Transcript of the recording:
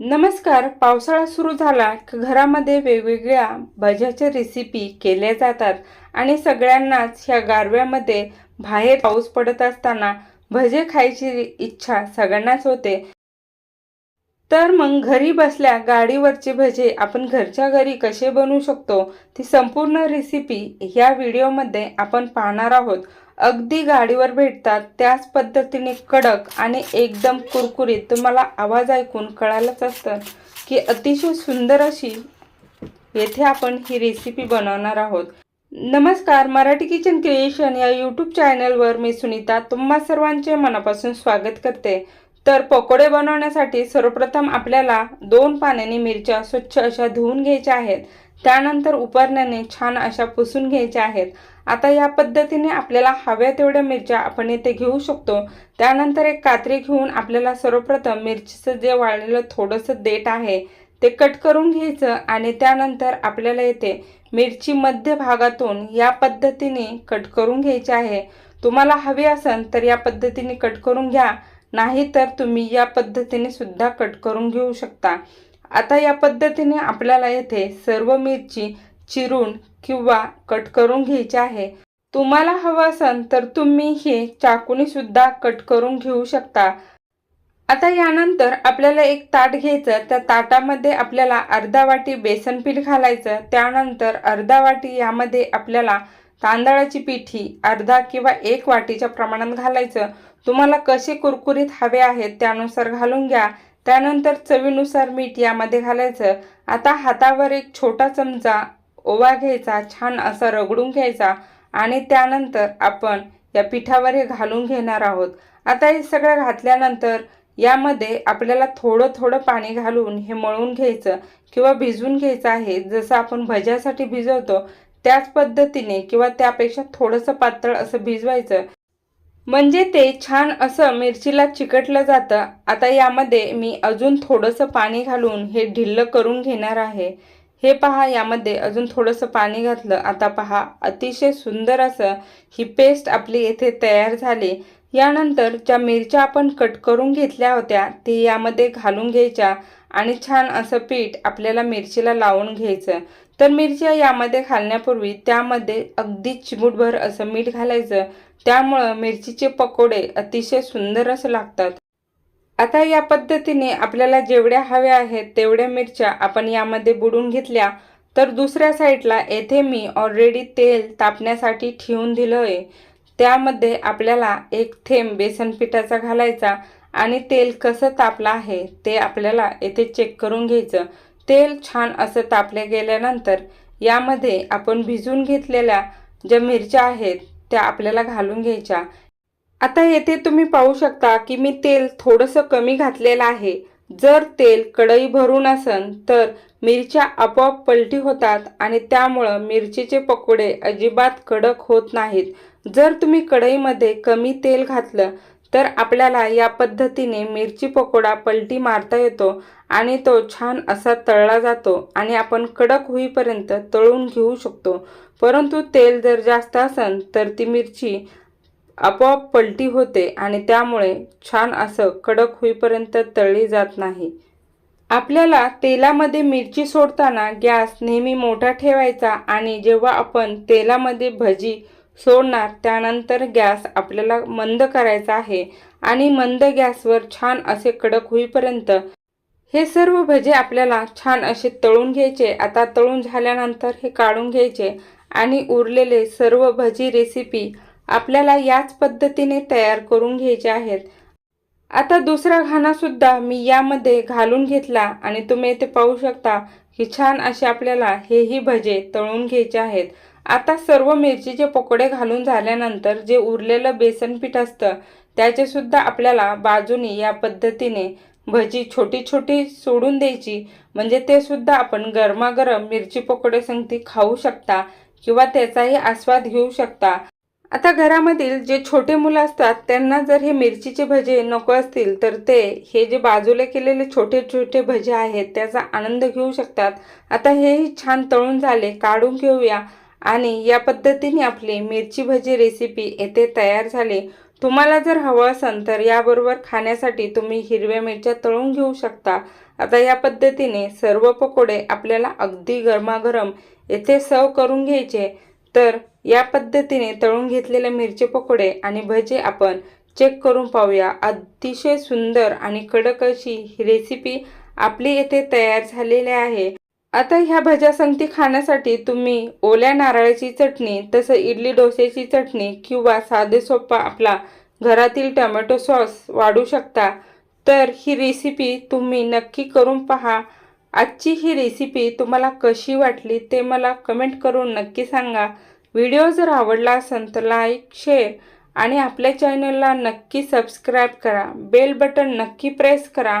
नमस्कार पावसाळा सुरू झाला की घरामध्ये वेगवेगळ्या भज्याच्या रेसिपी केल्या जातात आणि सगळ्यांनाच ह्या गारव्यामध्ये बाहेर पाऊस पडत असताना भजे खायची इच्छा सगळ्यांनाच होते. तर मग घरी बसल्या गाडीवरचे भजे आपण घरच्या घरी कसे बनवू शकतो ती संपूर्ण रेसिपी ह्या व्हिडिओमध्ये आपण पाहणार आहोत. अगदी गाडीवर भेटतात त्याच पद्धतीने कडक आणि एकदम कुरकुरीत. तुम्हाला आवाज ऐकून कळायलाच असतं की अतिशय सुंदर अशी येथे आपण ही रेसिपी बनवणार आहोत. नमस्कार मराठी किचन क्रिएशन या यूट्यूब चॅनलवर मी सुनीता. तुम्हा सर्वांचे मनापासून स्वागत करते. तर पकोडे बनवण्यासाठी सर्वप्रथम आपल्याला दोन पाण्याने मिरच्या स्वच्छ अशा धुवून घ्यायच्या आहेत. त्यानंतर उपरण्याने छान अशा पुसून घ्यायच्या आहेत. आता या पद्धतीने आपल्याला हव्या तेवढ्या मिरच्या आपण इथे घेऊ शकतो. त्यानंतर एक कात्री घेऊन आपल्याला सर्वप्रथम मिरचीचं जे वाळलेलं थोडंसं देठ आहे ते कट करून घ्यायचं आणि त्यानंतर आपल्याला येथे मिरची मध्य भागातून या पद्धतीने कट करून घ्यायची आहे. तुम्हाला हवी असेल तर या पद्धतीने कट करून घ्या नाही तर तुम्ही या पद्धतीने सुद्धा कट करून घेऊ शकता. आता या पद्धतीने आपल्याला येथे सर्व मिरची चिरून किंवा कट करून घ्यायची आहे. तुम्हाला हवं असेल तर तुम्ही हे चाकूने सुद्धा कट करून घेऊ शकता. आता यानंतर आपल्याला एक ताट घ्यायचं. त्या ताटामध्ये आपल्याला अर्धा वाटी बेसन पीठ घालायचं. त्यानंतर अर्धा वाटी यामध्ये आपल्याला तांदळाची पिठी अर्धा किंवा एक वाटीच्या प्रमाणात घालायचं. तुम्हाला कसे कुरकुरीत हवे आहेत त्यानुसार घालून घ्या. त्यानंतर चवीनुसार मीठ यामध्ये घालायचं. आता हातावर एक छोटा चमचा ओवा घ्यायचा छान असा रगडून घ्यायचा आणि त्यानंतर आपण या पिठावर हे घालून घेणार आहोत. आता हे सगळं घातल्यानंतर यामध्ये आपल्याला थोडं थोडं पाणी घालून हे मळून घ्यायचं किंवा भिजवून घ्यायचं आहे. जसं आपण भज्यासाठी भिजवतो त्याच पद्धतीने किंवा त्यापेक्षा थोडंसं पातळ असं भिजवायचं. म्हणजे ते छान असं मिरचीला चिकटलं जातं. आता यामध्ये मी अजून थोडंसं पाणी घालून हे ढिल्लं करून घेणार आहे. हे पहा यामध्ये अजून थोडंसं पाणी घातलं. आता पहा अतिशय सुंदर असं ही पेस्ट आपली येथे तयार झाली. यानंतर ज्या मिरच्या आपण कट करून घेतल्या होत्या ते यामध्ये घालून घ्यायच्या आणि छान असं पीठ आपल्याला मिरचीला लावून घ्यायचं. तर मिरच्या यामध्ये घालण्यापूर्वी त्यामध्ये अगदी चिमूटभर असं मीठ घालायचं. त्यामुळं मिरचीचे पकोडे अतिशय सुंदर असं लागतात. आता या पद्धतीने आपल्याला जेवढ्या हव्या आहेत तेवढ्या मिरच्या आपण यामध्ये बुडून घेतल्या. तर दुसऱ्या साईडला येथे मी ऑलरेडी तेल तापण्यासाठी ठेवून दिलं आहे त्यामध्ये आपल्याला एक थेंब बेसन पिठाचा घालायचा आणि तेल कसं तापलं आहे ते आपल्याला येथे चेक करून घ्यायचं. तेल छान असं तापले गेल्यानंतर यामध्ये आपण भिजून घेतलेल्या ज्या मिरच्या आहेत त्या आपल्याला घालून घ्यायच्या. आता येथे तुम्ही पाहू शकता की मी तेल थोडंसं कमी घातलेलं आहे. जर तेल कढई भरून असन तर मिरच्या आपोआप पलटी होतात आणि त्यामुळं मिरचीचे पकोडे अजिबात कडक होत नाहीत. जर तुम्ही कढईमध्ये कमी तेल घातलं तर आपल्याला या पद्धतीने मिरची पकोडा पलटी मारता येतो आणि तो छान असा तळला जातो आणि आपण कडक होईपर्यंत तळून घेऊ शकतो. परंतु तेल जर जास्त असेल तर ती मिरची आपोआप पलटी होते आणि त्यामुळे छान असं कडक होईपर्यंत तळली जात नाही. आपल्याला तेलामध्ये मिरची सोडताना गॅस नेहमी मोठा ठेवायचा आणि जेव्हा आपण तेलामध्ये भजी सोडणार. त्यानंतर गॅस आपल्याला मंद करायचा आहे आणि मंद गॅसवर छान असे कडक होईपर्यंत हे सर्व भजे आपल्याला छान असे तळून घ्यायचे. आता तळून झाल्यानंतर हे काढून घ्यायचे आणि उरलेले सर्व भजी रेसिपी आपल्याला याच पद्धतीने तयार करून घ्यायचे आहेत. आता दुसरा घाणासुद्धा मी यामध्ये घालून घेतला आणि तुम्ही इथे पाहू शकता की छान असे आपल्याला हेही भजे तळून घ्यायचे आहेत. आता सर्व मिरचीचे पकोडे घालून झाल्यानंतर जे उरलेलं बेसन पीठ असतं त्याचेसुद्धा आपल्याला बाजूनी या पद्धतीने भजी छोटी छोटी सोडून द्यायची. म्हणजे ते सुद्धा आपण गरमागरम मिरची पकोडे संगती खाऊ शकता किंवा त्याचाही आस्वाद घेऊ शकता. आता घरामधील जे छोटे मुलं असतात त्यांना जर हे मिरचीचे भजे नको असतील तर ते हे जे बाजूला केलेले छोटे छोटे भजे आहेत त्याचा आनंद घेऊ शकतात. आता हेही छान तळून झाले काढून घेऊया. आणि या पद्धतीने आपली मिरची भजी रेसिपी येथे तयार झाली. तुम्हाला जर हवं असेल तर याबरोबर खाण्यासाठी तुम्ही हिरव्या मिरच्या तळून घेऊ शकता. आता या पद्धतीने सर्व पकोडे आपल्याला अगदी गरमागरम येथे सर्व करून घ्यायचे. तर या पद्धतीने तळून घेतलेले मिरची पकोडे आणि भजे आपण चेक करून पाहूया. अतिशय सुंदर आणि कडक अशी ही रेसिपी आपली येथे तयार झालेली आहे. आता ह्या भज्या संगती खाण्यासाठी तुम्ही ओल्या नारळाची चटणी तसं इडली डोसेची चटणी किंवा साधे सोपा आपला घरातील टमॅटो सॉस वाढू शकता. तर ही रेसिपी तुम्ही नक्की करून पहा. आजची ही रेसिपी तुम्हाला कशी वाटली ते मला कमेंट करून नक्की सांगा. व्हिडिओ जर आवडला असेल तर लाईक शेअर आणि आपल्या चॅनलला नक्की सबस्क्राईब करा. बेल बटन नक्की प्रेस करा.